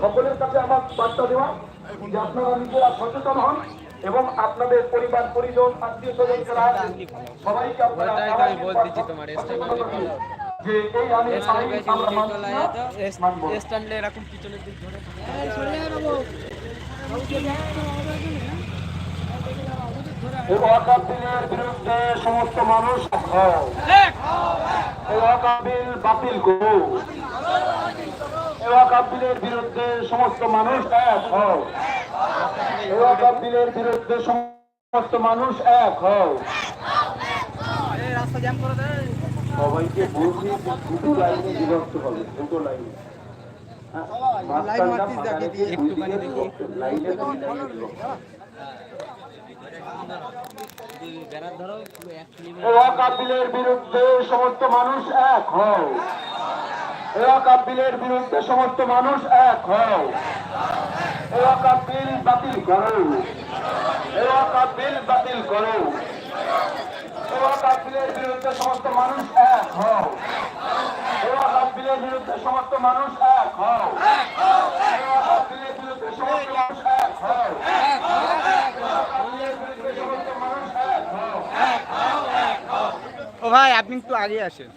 সকলের কাছে আমার বার্তা দেওয়া যে আপনারা নিজেরা সচেতন হন এবং আপনাদের পরিবার পরিজন আত্মীয় স্বজন যারা আছে, সবাইকে আপনারা যে এই। স্ট্যান্ডে এরকম পিছনের দিক ধরে। এই বিরুদ্ধে সমস্ত মানুষ। এই ওয়াকাব বাতিল করো এই ওয়াকাব বিরুদ্ধে সমস্ত মানুষ এক হও। এই বিরুদ্ধে সমস্ত মানুষ এক হও। সবাইকে বলছি দুটো লাইনে বিভক্ত হবে দুটো লাইনে। হ্যাঁ। লাইনে লাইনে সমস্ত মানুষ এক হও। বিরুদ্ধে সমস্ত মানুষ এক হও। এই ওয়াকাব বাতিল করো। এই ওয়াকাব বিল বাতিল করো। এই ওয়াকাব বিরুদ্ধে সমস্ত মানুষ এক হও। এই ওয়াকাব বিরুদ্ধে সমস্ত মানুষ এক হও এই ওয়াকাব বিলের বিরুদ্ধে সমস্ত মানুষ এক হও এই ওয়াকাব বিলের বিরুদ্ধে সমস্ত মানুষ এক হও ও ভাই আপনি একটু আগে আসেন।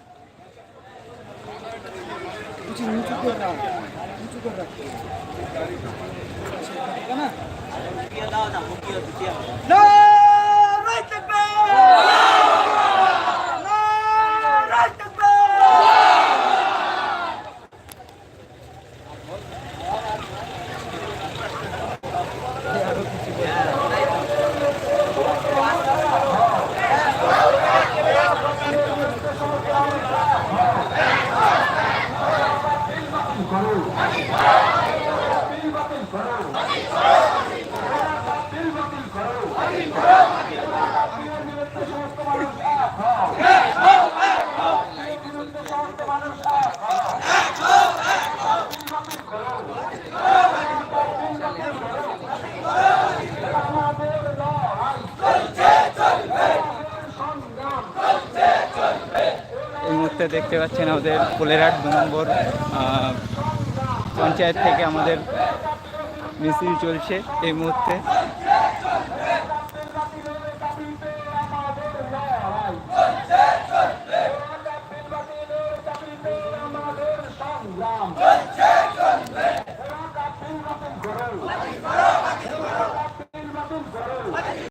মুহূর্তে দেখতে পাচ্ছেন আমাদের কোলেরহাট দু নম্বর পঞ্চায়েত থেকে আমাদের মিছিল চলছে এই মুহূর্তে।